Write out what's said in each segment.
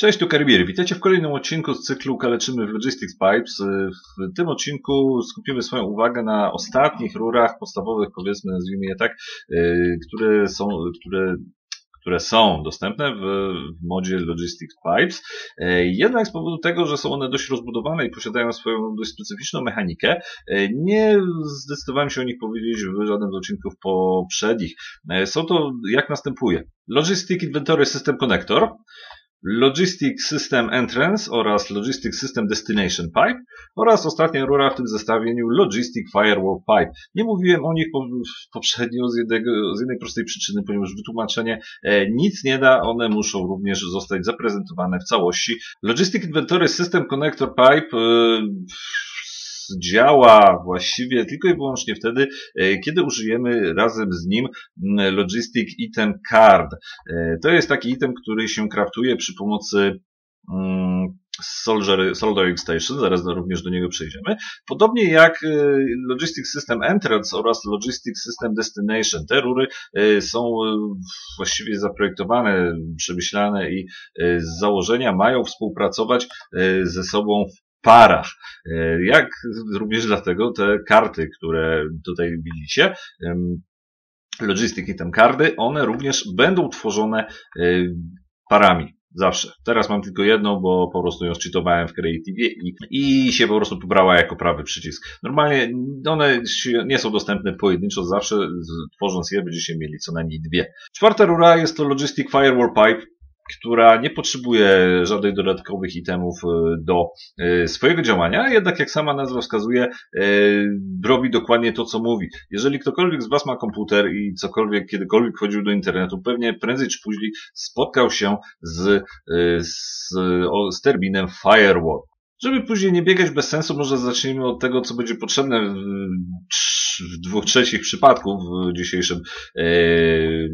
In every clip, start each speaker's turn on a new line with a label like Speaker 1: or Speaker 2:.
Speaker 1: Cześć, tu Karibir. Witajcie w kolejnym odcinku z cyklu Kaleczymy w Logistics Pipes. W tym odcinku skupimy swoją uwagę na ostatnich rurach podstawowych, powiedzmy, nazwijmy je tak, y, które są, które które są dostępne w, w modzie Logistics Pipes. Y, jednak z powodu tego, że są one dość rozbudowane i posiadają swoją dość specyficzną mechanikę, y, nie zdecydowałem się o nich powiedzieć w żadnym z odcinków poprzednich. Są to jak następuje. Logistic Inventory System Connector, Logistic System Entrance oraz Logistic System Destination Pipe oraz ostatnia rura w tym zestawieniu Logistic Firewall Pipe. Nie mówiłem o nich poprzednio z, jednego, z jednej prostej przyczyny, ponieważ wytłumaczenie e, nic nie da, one muszą również zostać zaprezentowane w całości. Logistic Inventory System Connector Pipe e, działa właściwie tylko i wyłącznie wtedy, e, kiedy użyjemy razem z nim Logistic Item Card. E, to jest taki item, który się kraftuje przy pomocy Soldier, Soldering Station, zaraz również do niego przejdziemy. Podobnie jak e, Logistic System Entrance oraz Logistic System Destination. Te rury są właściwie zaprojektowane, przemyślane i z założenia mają współpracować ze sobą parach. E, jak również dlatego te karty, które tutaj widzicie, Logistic Item karty, one również będą tworzone e, parami. Zawsze. Teraz mam tylko jedną, bo po prostu ją szczytowałem w Creative i, i się po prostu pobrała jako prawy przycisk. Normalnie one nie są dostępne pojedynczo, zawsze tworząc je będziecie mieli co najmniej dwie. Czwarta rura jest to Logistic Firewall Pipe która nie potrzebuje żadnych dodatkowych itemów e, do e, swojego działania, jednak jak sama nazwa wskazuje, e, robi dokładnie to, co mówi. Jeżeli ktokolwiek z Was ma komputer i cokolwiek, kiedykolwiek chodził do internetu, pewnie prędzej czy później spotkał się z, z, z terminem firewall. Żeby później nie biegać bez sensu, może zacznijmy od tego, co będzie potrzebne w dwóch trzecich przypadków w dzisiejszym, e,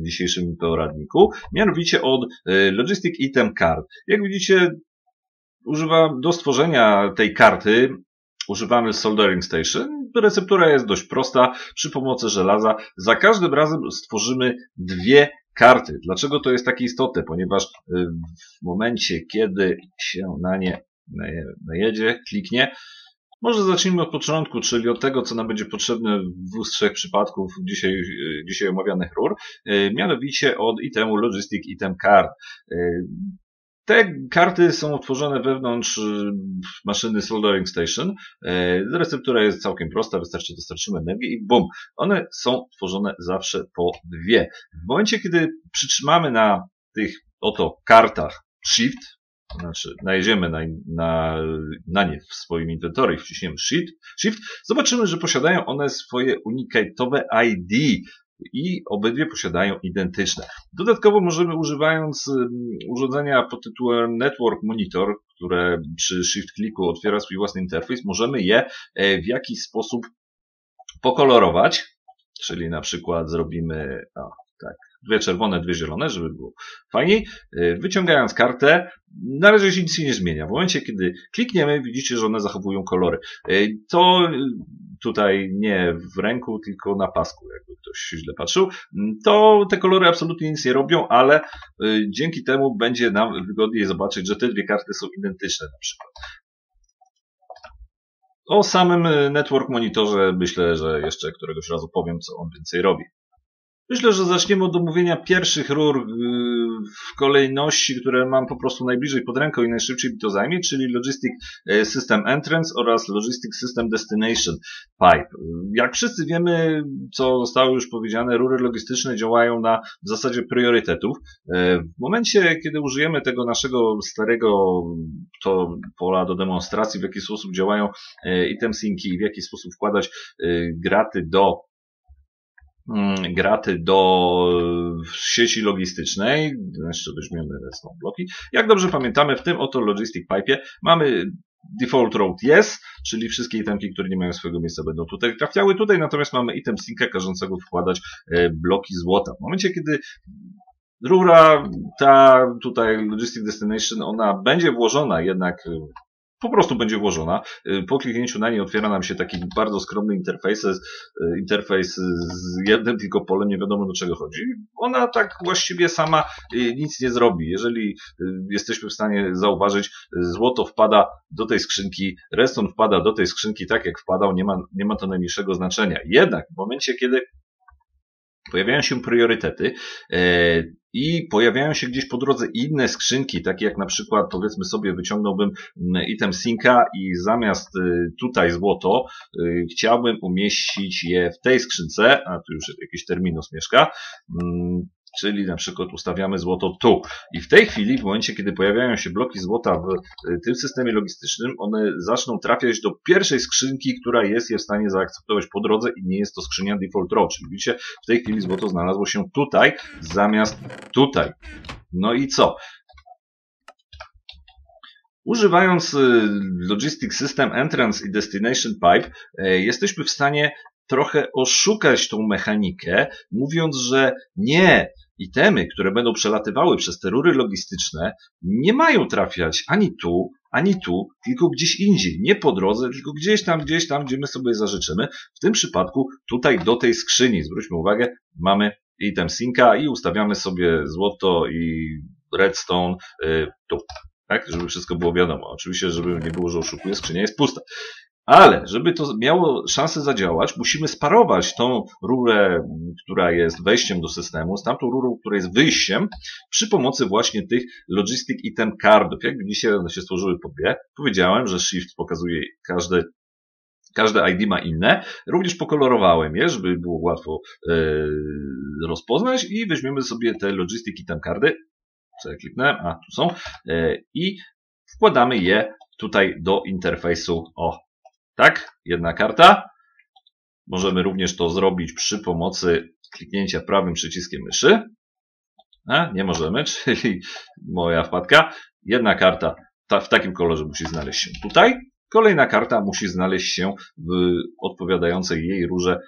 Speaker 1: dzisiejszym poradniku, mianowicie od e, Logistic Item Card. Jak widzicie, używam do stworzenia tej karty używamy Soldering Station. Receptura jest dość prosta. Przy pomocy żelaza za każdym razem stworzymy dwie karty. Dlaczego to jest takie istotne? Ponieważ e, w momencie, kiedy się na nie najedzie, kliknie, może zacznijmy od początku, czyli od tego, co nam będzie potrzebne w dwóch z trzech przypadków dzisiaj, dzisiaj omawianych rur, e, mianowicie od itemu Logistic Item Card. E, te karty są utworzone wewnątrz e, maszyny Soldering Station. Receptura jest całkiem prosta, wystarczy dostarczymy energię i bum, one są tworzone zawsze po dwie. W momencie, kiedy przytrzymamy na tych oto kartach Shift, znaczy najedziemy na, na, na nie w swoim inwentory i wciśniemy shift, shift, zobaczymy, że posiadają one swoje unikatowe ID i obydwie posiadają identyczne. Dodatkowo możemy używając urządzenia pod tytułem Network Monitor, które przy shift kliku otwiera swój własny interfejs, możemy je e, w jakiś sposób pokolorować, czyli na przykład zrobimy, o, tak, dwie czerwone, dwie zielone, żeby było fajniej. Y, wyciągając kartę, na razie się nic nie zmienia. W momencie, kiedy klikniemy, widzicie, że one zachowują kolory. Y, to tutaj nie w ręku, tylko na pasku, jakby ktoś źle patrzył. To te kolory absolutnie nic nie robią, ale dzięki temu będzie nam wygodniej zobaczyć, że te dwie karty są identyczne na przykład. O samym Network Monitorze myślę, że jeszcze któregoś razu powiem, co on więcej robi. Myślę, że zaczniemy od omówienia pierwszych rur y, w kolejności, które mam po prostu najbliżej pod ręką i najszybciej mi to zajmie, czyli Logistic e, System Entrance oraz Logistic System Destination Pipe. Jak wszyscy wiemy, co zostało już powiedziane, rury logistyczne działają na zasadzie priorytetów. E, w momencie, kiedy użyjemy tego naszego starego to pola do demonstracji, w jaki sposób działają item synki i w jaki sposób wkładać graty do graty do sieci logistycznej, jeszcze weźmiemy resztą bloki. Jak dobrze pamiętamy, w tym oto Logistic Pipe mamy default road yes, czyli wszystkie itemki, które nie mają swojego miejsca będą tutaj trafiały. Tutaj natomiast mamy item synka każącego wkładać e, bloki złota. W momencie, kiedy rura, ta tutaj Logistic Destination, ona będzie włożona jednak po prostu będzie włożona. Y, po kliknięciu na niej otwiera nam się taki bardzo skromny interfejs, y, interfejs z jednym tylko polem, nie wiadomo do czego chodzi. Ona tak właściwie sama y, nic nie zrobi. Jeżeli jesteśmy w stanie zauważyć, złoto wpada do tej skrzynki, reston wpada do tej skrzynki tak jak wpadał, nie ma, nie ma to najmniejszego znaczenia. Jednak w momencie, kiedy pojawiają się priorytety e, i pojawiają się gdzieś po drodze inne skrzynki, takie jak na przykład powiedzmy sobie wyciągnąłbym mm, item synka i zamiast y, tutaj złoto y, chciałbym umieścić je w tej skrzynce, a tu już jakiś terminus mieszka, mm, czyli na przykład ustawiamy złoto tu. I w tej chwili, w momencie, kiedy pojawiają się bloki złota w y, tym systemie logistycznym, one zaczną trafiać do pierwszej skrzynki, która jest je w stanie zaakceptować po drodze i nie jest to skrzynia default row. Czyli widzicie, w tej chwili złoto znalazło się tutaj zamiast tutaj. No i co? Używając y, Logistic System Entrance i Destination Pipe, y, jesteśmy w stanie trochę oszukać tą mechanikę, mówiąc, że nie, itemy, które będą przelatywały przez te rury logistyczne, nie mają trafiać ani tu, ani tu, tylko gdzieś indziej. Nie po drodze, tylko gdzieś tam, gdzieś tam, gdzie my sobie zażyczymy. W tym przypadku tutaj do tej skrzyni. Zwróćmy uwagę, mamy item synka i ustawiamy sobie złoto i redstone y, tu. Tak, żeby wszystko było wiadomo. Oczywiście, żeby nie było, że oszukuję, skrzynia jest pusta. Ale żeby to miało szansę zadziałać, musimy sparować tą rurę, która jest wejściem do systemu, z tamtą rurą, która jest wyjściem, przy pomocy właśnie tych Logistic Item Cardów. Jak widzicie, one się stworzyły po dwie. Powiedziałem, że Shift pokazuje każdy Każde ID ma inne. Również pokolorowałem je, żeby było łatwo yy, rozpoznać i weźmiemy sobie te Logistic Item Cardy. Co ja? A, tu są. Yy, I wkładamy je tutaj do interfejsu. O, tak? Jedna karta. Możemy również to zrobić przy pomocy kliknięcia prawym przyciskiem myszy. A, nie możemy, czyli moja wpadka. Jedna karta w takim kolorze musi znaleźć się tutaj. Kolejna karta musi znaleźć się w odpowiadającej jej rurze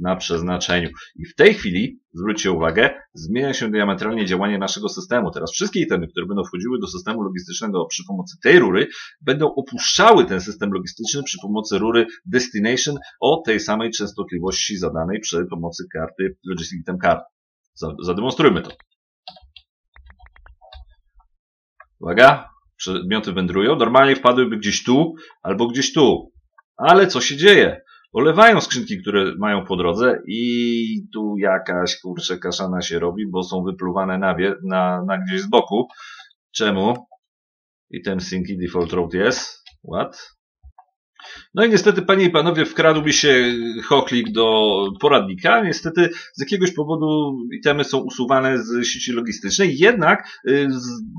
Speaker 1: na przeznaczeniu. I w tej chwili, zwróćcie uwagę, zmienia się diametralnie działanie naszego systemu. Teraz wszystkie itemy, które będą wchodziły do systemu logistycznego przy pomocy tej rury, będą opuszczały ten system logistyczny przy pomocy rury Destination o tej samej częstotliwości zadanej przy pomocy karty Logistic Item Card. Zademonstrujmy to. Uwaga, przedmioty wędrują, normalnie wpadłyby gdzieś tu albo gdzieś tu. Ale co się dzieje? Olewają skrzynki, które mają po drodze i tu jakaś kurczę kaszana się robi, bo są wypluwane na, na, na gdzieś z boku. Czemu? I ten synki default road jest. What? No i niestety, panie i panowie, wkradł mi się chochlik do poradnika. Niestety z jakiegoś powodu itemy są usuwane z sieci logistycznej, jednak y,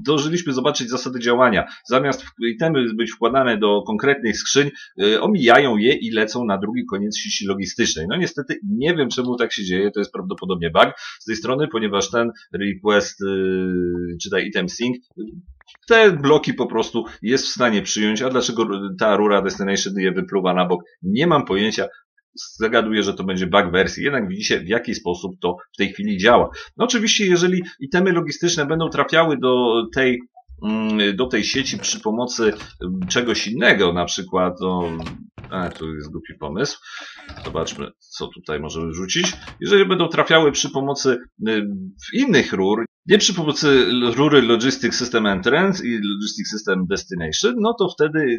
Speaker 1: zdążyliśmy zobaczyć zasady działania. Zamiast itemy być wkładane do konkretnych skrzyń, y, omijają je i lecą na drugi koniec sieci logistycznej. No niestety nie wiem czemu tak się dzieje, to jest prawdopodobnie bug z tej strony, ponieważ ten request, y, czytaj item sync, te bloki po prostu jest w stanie przyjąć, a dlaczego ta rura destination je wypluwa na bok, nie mam pojęcia, zagaduję, że to będzie bug wersji. Jednak widzicie, w jaki sposób to w tej chwili działa. No oczywiście, jeżeli itemy logistyczne będą trafiały do tej mm, do tej sieci przy pomocy czegoś innego, na przykład, no, a, tu jest głupi pomysł. Zobaczmy, co tutaj możemy wrzucić. Jeżeli będą trafiały przy pomocy y, innych rur, nie przy pomocy rury Logistic System Entrance i Logistic System Destination, no to wtedy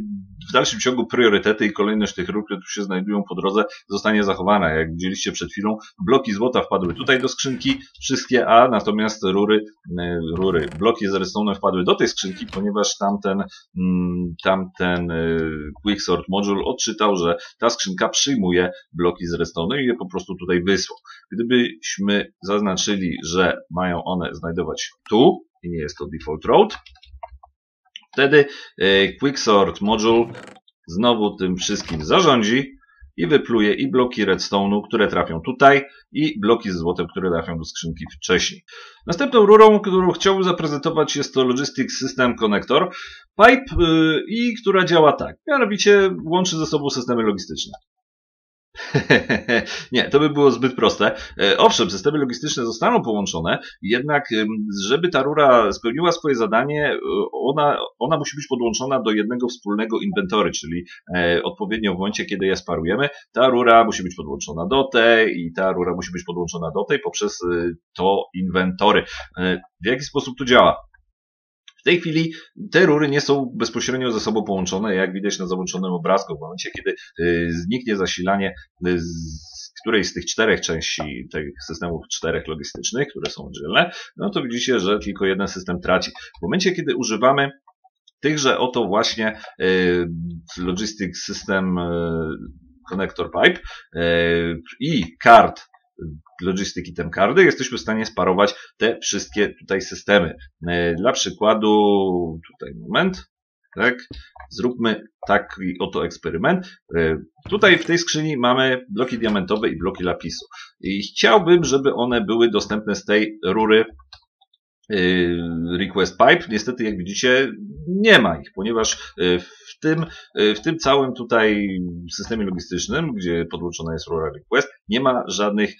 Speaker 1: w dalszym ciągu priorytety i kolejność tych rur, które tu się znajdują po drodze, zostanie zachowana. Jak widzieliście przed chwilą, bloki złota wpadły tutaj do skrzynki, wszystkie, a natomiast rury, e, rury bloki z redstone wpadły do tej skrzynki, ponieważ tamten, mm, tamten e, Quicksort Module odczytał, że ta skrzynka przyjmuje bloki z redstone i je po prostu tutaj wysłał. Gdybyśmy zaznaczyli, że mają one znajdować tu i nie jest to default road. Wtedy e, Quicksort Module znowu tym wszystkim zarządzi i wypluje i bloki redstone'u, które trafią tutaj i bloki z złotem, które trafią do skrzynki wcześniej. Następną rurą, którą chciałbym zaprezentować jest to Logistic System Connector Pipe e, i która działa tak. Mianowicie łączy ze sobą systemy logistyczne. nie, to by było zbyt proste. E, owszem, systemy logistyczne zostaną połączone, jednak żeby ta rura spełniła swoje zadanie, e, ona, ona musi być podłączona do jednego wspólnego inwentory, czyli e, odpowiednio w momencie, kiedy je sparujemy, ta rura musi być podłączona do tej i ta rura musi być podłączona do tej poprzez to inwentory. W jaki sposób to działa? W tej chwili te rury nie są bezpośrednio ze sobą połączone, jak widać na załączonym obrazku. W momencie, kiedy y, zniknie zasilanie y, z którejś z tych czterech części tych systemów czterech logistycznych, które są oddzielne, no to widzicie, że tylko jeden system traci. W momencie, kiedy używamy tychże oto właśnie y, Logistics System Connector Pipe i kart Logistic Item Cardy, jesteśmy w stanie sparować te wszystkie tutaj systemy. E, dla przykładu, tutaj moment, tak, zróbmy taki oto eksperyment. E, tutaj w tej skrzyni mamy bloki diamentowe i bloki lapisu. I chciałbym, żeby one były dostępne z tej rury Y, request pipe. Niestety, jak widzicie, nie ma ich, ponieważ w tym, w tym całym tutaj systemie logistycznym, gdzie podłączona jest rura request, nie ma żadnych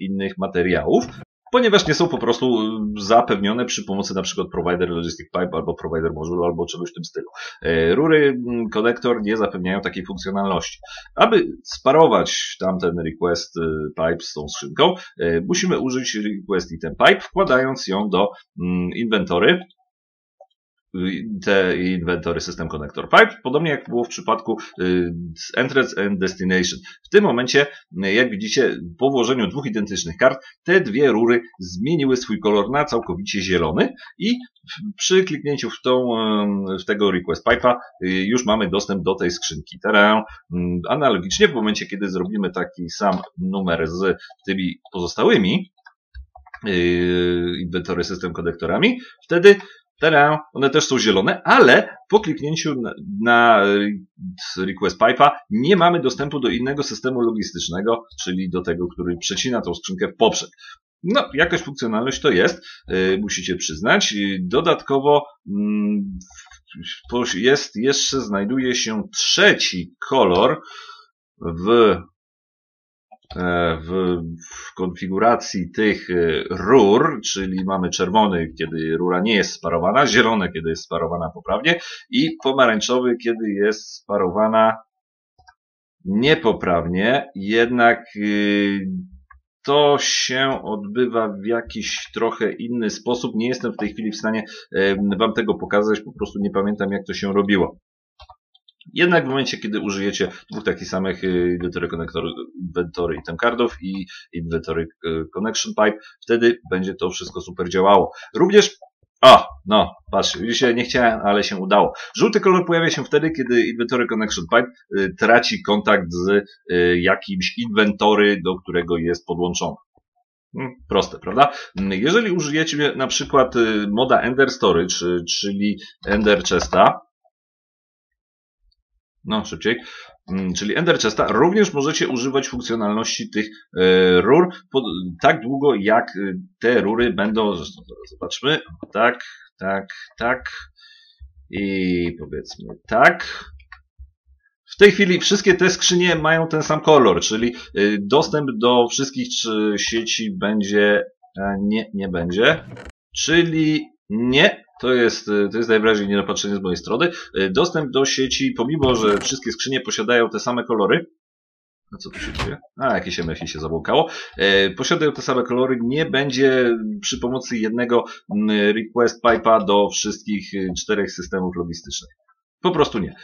Speaker 1: innych materiałów ponieważ nie są po prostu y, zapewnione przy pomocy na przykład provider logistic pipe albo provider module albo czegoś w tym stylu. E, rury konektor nie zapewniają takiej funkcjonalności. Aby sparować tamten request pipe z tą skrzynką, e, musimy użyć request item pipe, wkładając ją do inwentory te inwentory System Connector Pipe, podobnie jak było w przypadku y, Entrance and Destination. W tym momencie, jak widzicie, po włożeniu dwóch identycznych kart, te dwie rury zmieniły swój kolor na całkowicie zielony i przy kliknięciu w, tą, w tego Request Pipe'a y, już mamy dostęp do tej skrzynki. Teraz analogicznie w momencie, kiedy zrobimy taki sam numer z tymi pozostałymi y, inwentory system konektorami, wtedy Tada, one też są zielone, ale po kliknięciu na, na request pipe'a nie mamy dostępu do innego systemu logistycznego, czyli do tego, który przecina tą skrzynkę w poprzek. No, jakaś funkcjonalność to jest, yy, musicie przyznać. Dodatkowo yy, jest, jeszcze znajduje się trzeci kolor w E, w, w, konfiguracji tych e, rur, czyli mamy czerwony, kiedy rura nie jest sparowana, zielony, kiedy jest sparowana poprawnie i pomarańczowy, kiedy jest sparowana niepoprawnie, jednak y, to się odbywa w jakiś trochę inny sposób. Nie jestem w tej chwili w stanie Wam tego pokazać, po prostu nie pamiętam jak to się robiło. Jednak w momencie, kiedy użyjecie dwóch takich samych y, inwentory konektor, inwentory item cardów i inwentory y, connection pipe, wtedy będzie to wszystko super działało. Również o, no, patrz, dzisiaj nie chciałem, ale się udało. Żółty kolor pojawia się wtedy, kiedy inwentory connection pipe y, traci kontakt z jakimś inwentory, do którego jest podłączony. Hmm, proste, prawda? Jeżeli użyjecie na przykład moda Ender Storage, czyli Ender Chesta, no szybciej, mm, czyli Ender Chesta, również możecie używać funkcjonalności tych e, rur tak długo, jak e, te rury będą, zobaczmy, tak, tak, tak. I powiedzmy tak. W tej chwili wszystkie te skrzynie mają ten sam kolor, czyli e, dostęp do wszystkich sieci będzie, nie, nie będzie, czyli nie, to jest, y, to jest najwyraźniej niedopatrzenie z mojej strony. Y, dostęp do sieci, pomimo, że wszystkie skrzynie posiadają te same kolory, a co tu się dzieje? A, jakieś MFI się zabłąkało. E, posiadają te same kolory. Nie będzie przy pomocy jednego request pipe'a do wszystkich y, czterech systemów logistycznych. Po prostu nie.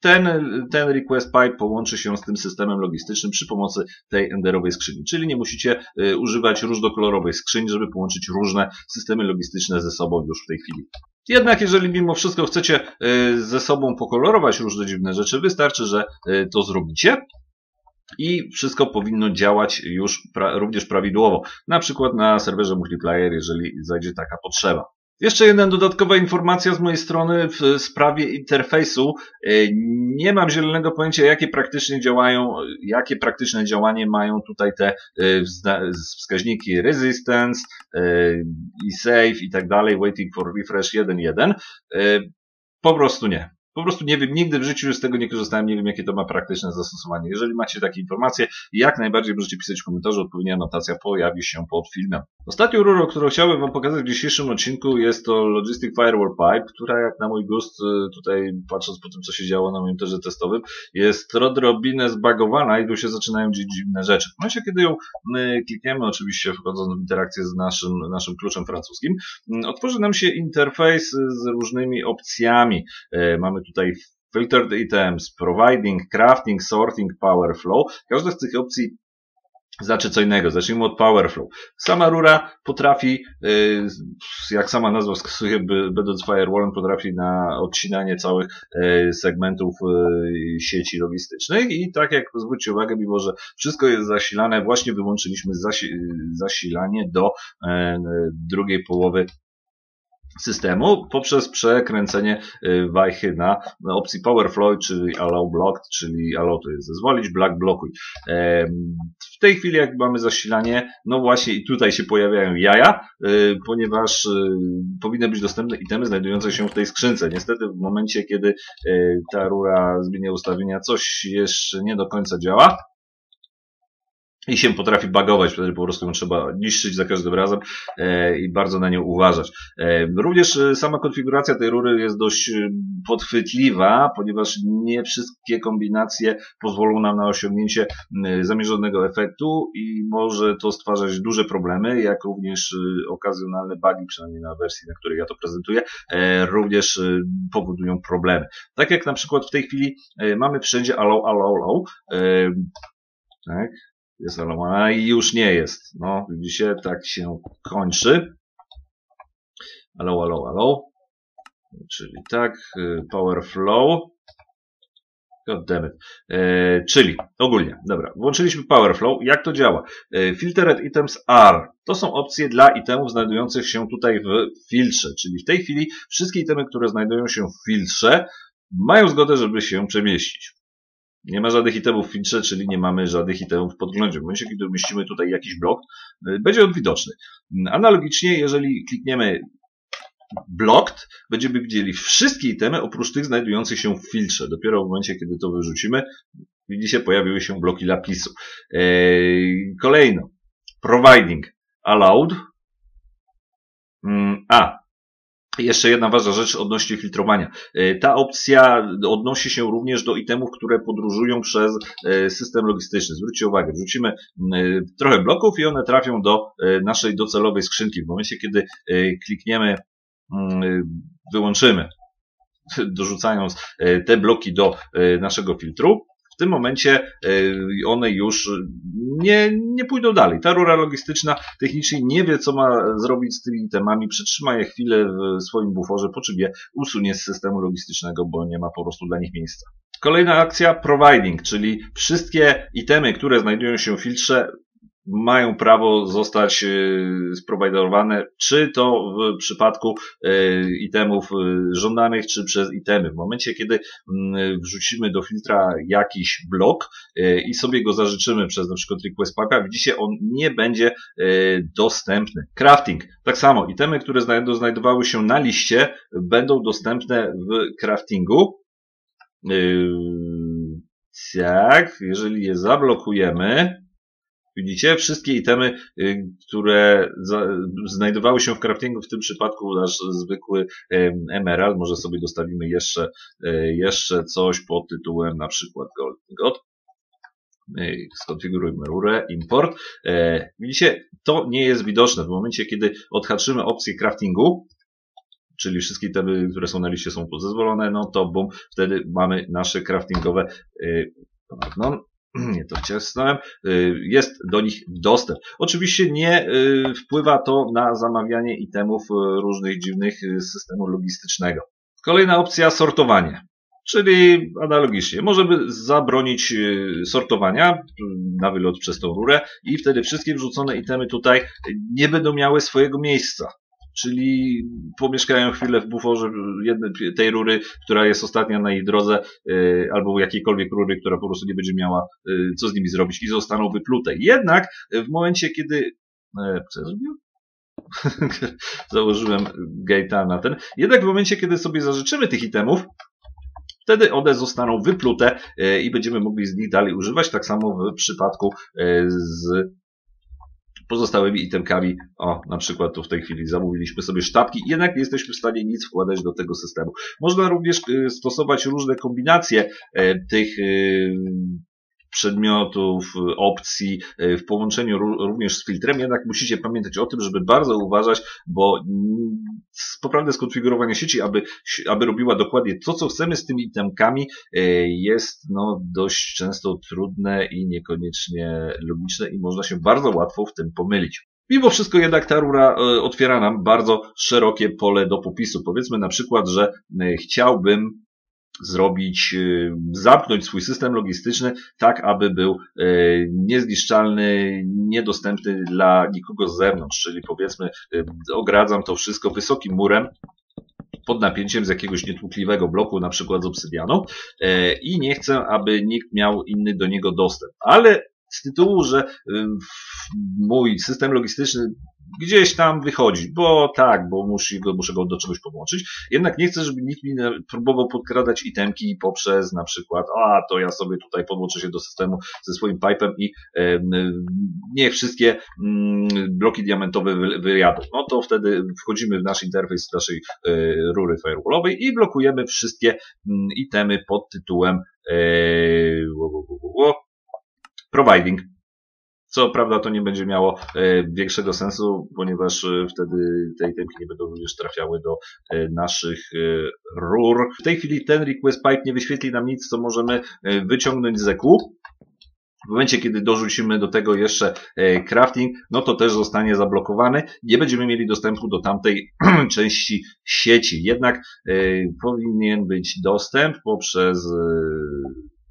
Speaker 1: Ten, ten request pipe połączy się z tym systemem logistycznym przy pomocy tej enderowej skrzyni. Czyli nie musicie y, używać różnokolorowej skrzyni, żeby połączyć różne systemy logistyczne ze sobą już w tej chwili. Jednak jeżeli mimo wszystko chcecie y, ze sobą pokolorować różne dziwne rzeczy, wystarczy, że y, to zrobicie. I wszystko powinno działać już pra również prawidłowo. Na przykład na serwerze multiplayer, jeżeli zajdzie taka potrzeba. Jeszcze jedna dodatkowa informacja z mojej strony w sprawie interfejsu. E, nie mam zielonego pojęcia, jakie praktycznie działają, jakie praktyczne działanie mają tutaj te e, wskaźniki resistance e, i save i tak dalej, waiting for refresh 1.1. Po prostu nie. Po prostu nie wiem, nigdy w życiu z tego nie korzystałem, nie wiem jakie to ma praktyczne zastosowanie. Jeżeli macie takie informacje, jak najbardziej możecie pisać w komentarzu, odpowiednia anotacja pojawi się pod filmem. Ostatnią rurą, którą chciałbym Wam pokazać w dzisiejszym odcinku jest to Logistic Firewall Pipe, która jak na mój gust, y, tutaj patrząc po tym co się działo na moim terze testowym, jest odrobinę zbagowana i tu się zaczynają dziać dziwne rzeczy. W momencie, kiedy ją y, klikniemy, oczywiście wchodząc w interakcję z naszym, naszym kluczem francuskim, y, otworzy nam się interfejs z różnymi opcjami. Mamy tutaj filtered items, providing, crafting, sorting, power flow. Każda z tych opcji znaczy co innego. Zacznijmy od Powerflow. Sama rura potrafi, y, jak sama nazwa wskazuje, będąc firewallem, potrafi na odcinanie całych y, segmentów y, sieci logistycznych i tak jak zwróćcie uwagę, mimo że wszystko jest zasilane, właśnie wyłączyliśmy zasilanie do drugiej połowy systemu poprzez przekręcenie y, wajchy na opcji Power Flow, czyli Allow Blocked, czyli Allow to jest zezwolić, Black blokuj. W tej chwili jak mamy zasilanie, no właśnie i tutaj się pojawiają jaja, y, ponieważ y, powinny być dostępne itemy znajdujące się w tej skrzynce. Niestety w momencie, kiedy ta rura zmienia ustawienia, coś jeszcze nie do końca działa i się potrafi bagować, wtedy po prostu ją trzeba niszczyć za każdym razem e, i bardzo na nią uważać. E, również e, sama konfiguracja tej rury jest dość podchwytliwa, ponieważ nie wszystkie kombinacje pozwolą nam na osiągnięcie zamierzonego efektu i może to stwarzać duże problemy, jak również okazjonalne bugi, przynajmniej na wersji, na której ja to prezentuję, również powodują problemy. Tak jak na przykład w tej chwili mamy wszędzie allow, allow, allow, tak, jest alowana i już nie jest. No, widzicie, tak się kończy. Allow, allow, allow. Czyli tak, y, power flow. Goddammit. E, czyli ogólnie, dobra, włączyliśmy Power Flow. Jak to działa? E, filtered items are. To są opcje dla itemów znajdujących się tutaj w filtrze. Czyli w tej chwili wszystkie itemy, które znajdują się w filtrze, mają zgodę, żeby się przemieścić. Nie ma żadnych itemów w filtrze, czyli nie mamy żadnych itemów w podglądzie. W momencie, kiedy umieścimy tutaj jakiś blok, y, będzie on widoczny. Analogicznie, jeżeli klikniemy blocked, będziemy widzieli wszystkie itemy oprócz tych znajdujących się w filtrze. Dopiero w momencie, kiedy to wyrzucimy, widzicie, pojawiły się bloki lapisu. Eee, kolejno, providing allowed. Mm, a, jeszcze jedna ważna rzecz odnośnie filtrowania. E, ta opcja odnosi się również do itemów, które podróżują przez e, system logistyczny. Zwróćcie uwagę, wrzucimy trochę bloków i one trafią do e, naszej docelowej skrzynki. W momencie, kiedy klikniemy, wyłączymy, dorzucając te bloki do naszego filtru, w tym momencie one już nie, nie pójdą dalej. Ta rura logistyczna technicznie nie wie, co ma zrobić z tymi temami, przytrzyma je chwilę w swoim buforze, po czym je usunie z systemu logistycznego, bo nie ma po prostu dla nich miejsca. Kolejna akcja providing, czyli wszystkie itemy, które znajdują się w filtrze mają prawo zostać y, sprowajdowane, czy to w przypadku y, itemów y, żądanych, czy przez itemy. W momencie, kiedy mm, wrzucimy do filtra jakiś blok i sobie go zażyczymy przez na przykład request pipea, widzicie, on nie będzie dostępny. Crafting. Tak samo, itemy, które znajdowały się na liście, będą dostępne w craftingu. Tak, jeżeli je zablokujemy, Widzicie, wszystkie itemy, y, które znajdowały się w craftingu, w tym przypadku nasz zwykły emerald, może sobie dostawimy jeszcze, e, jeszcze coś pod tytułem na przykład Gold God. Skonfigurujmy rurę, import. E, widzicie, to nie jest widoczne. W momencie, kiedy odhaczymy opcję craftingu, czyli wszystkie itemy, które są na liście są zezwolone, no to bum, wtedy mamy nasze craftingowe no, nie to wcisnąłem, y, jest do nich dostęp. Oczywiście nie y, wpływa to na zamawianie itemów y, różnych dziwnych systemu logistycznego. Kolejna opcja sortowanie. Czyli analogicznie, możemy zabronić sortowania na wylot przez tą rurę i wtedy wszystkie wrzucone itemy tutaj nie będą miały swojego miejsca czyli pomieszkają chwilę w buforze jednej, tej rury, która jest ostatnia na ich drodze, yy, albo jakiejkolwiek rury, która po prostu nie będzie miała yy, co z nimi zrobić i zostaną wyplute. Jednak w momencie, kiedy yy, co ja zrobiłem? Założyłem gate'a na ten. Jednak w momencie, kiedy sobie zażyczymy tych itemów, Wtedy one zostaną wyplute i będziemy mogli z nich dalej używać. Tak samo w przypadku z pozostałymi itemkami, o, na przykład tu w tej chwili zamówiliśmy sobie sztabki, jednak nie jesteśmy w stanie nic wkładać do tego systemu. Można również stosować różne kombinacje tych przedmiotów, opcji e, w połączeniu również z filtrem, jednak musicie pamiętać o tym, żeby bardzo uważać, bo poprawne skonfigurowanie sieci, aby, aby robiła dokładnie to, co chcemy z tymi itemkami, e, jest no, dość często trudne i niekoniecznie logiczne i można się bardzo łatwo w tym pomylić. Mimo wszystko jednak ta rura otwiera nam bardzo szerokie pole do popisu. Powiedzmy na przykład, że chciałbym zrobić, y, zamknąć swój system logistyczny tak, aby był y, niezniszczalny, niedostępny dla nikogo z zewnątrz, czyli powiedzmy y, ogradzam to wszystko wysokim murem, pod napięciem z jakiegoś nietłukliwego bloku, na przykład z obsydianą i nie chcę, aby nikt miał inny do niego dostęp. Ale z tytułu, że mój system logistyczny gdzieś tam wychodzi, bo tak, bo muszę go, muszę go do czegoś podłączyć. Jednak nie chcę, żeby nikt mi próbował podkradać itemki poprzez na przykład, a to ja sobie tutaj podłączę się do systemu ze swoim pipem i e, niech wszystkie mm, bloki diamentowe wy, wyjadą. No to wtedy wchodzimy w nasz interfejs naszej e, rury firewallowej i blokujemy wszystkie mm, itemy pod tytułem e, providing co prawda to nie będzie miało e, większego sensu, ponieważ e, wtedy te itemki nie będą również trafiały do e, naszych rur. W tej chwili ten request pipe nie wyświetli nam nic, co możemy wyciągnąć z EQ. W momencie, kiedy dorzucimy do tego jeszcze crafting, no to też zostanie zablokowany. Nie będziemy mieli dostępu do tamtej części sieci. Jednak powinien być dostęp poprzez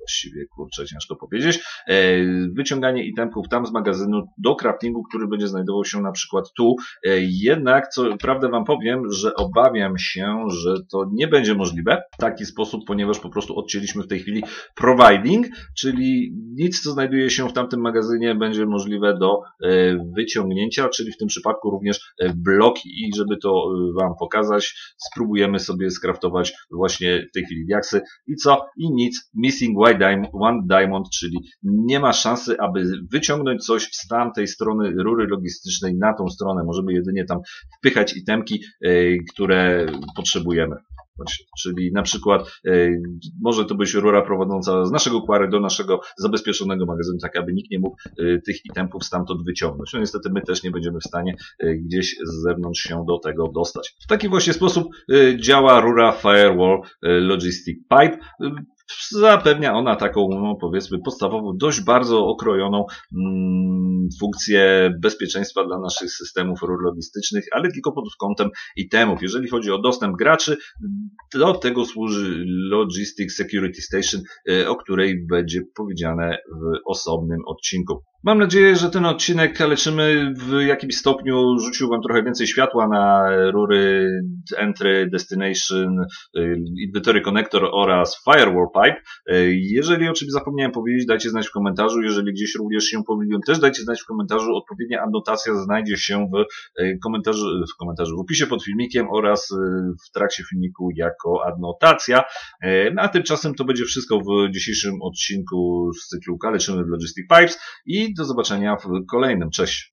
Speaker 1: właściwie, kurczę, ciężko powiedzieć, e, wyciąganie itemków tam z magazynu do craftingu, który będzie znajdował się na przykład tu. E, jednak, co prawdę wam powiem, że obawiam się, że to nie będzie możliwe w taki sposób, ponieważ po prostu odcięliśmy w tej chwili providing, czyli nic, co znajduje się w tamtym magazynie będzie możliwe do e, wyciągnięcia, czyli w tym przypadku również bloki. I żeby to wam pokazać, spróbujemy sobie skraftować właśnie w tej chwili diaksy. I co? I nic, missing white one diamond, czyli nie ma szansy, aby wyciągnąć coś z tamtej strony rury logistycznej na tą stronę. Możemy jedynie tam wpychać itemki, e, które potrzebujemy. Czyli na przykład e, może to być rura prowadząca z naszego kwary do naszego zabezpieczonego magazynu, tak aby nikt nie mógł e, tych itemków stamtąd wyciągnąć. No niestety my też nie będziemy w stanie gdzieś z zewnątrz się do tego dostać. W taki właśnie sposób działa rura Firewall Logistic Pipe. Zapewnia ona taką, no powiedzmy, podstawową, dość bardzo okrojoną mm, funkcję bezpieczeństwa dla naszych systemów logistycznych, ale tylko pod kątem itemów. Jeżeli chodzi o dostęp graczy, do tego służy Logistic Security Station, y, o której będzie powiedziane w osobnym odcinku. Mam nadzieję, że ten odcinek leczymy w jakimś stopniu rzucił Wam trochę więcej światła na rury Entry, Destination, y, Inventory Connector oraz Firewall Pipe. Y, jeżeli o czymś zapomniałem powiedzieć, dajcie znać w komentarzu. Jeżeli gdzieś również się pomyliłem, też dajcie znać w komentarzu. Odpowiednia anotacja znajdzie się w y, komentarzu, w komentarzu, w opisie pod filmikiem oraz w trakcie filmiku jako anotacja. A tymczasem to będzie wszystko w dzisiejszym odcinku z cyklu Kaleczymy w Logistic Pipes do zobaczenia w kolejnym. Cześć!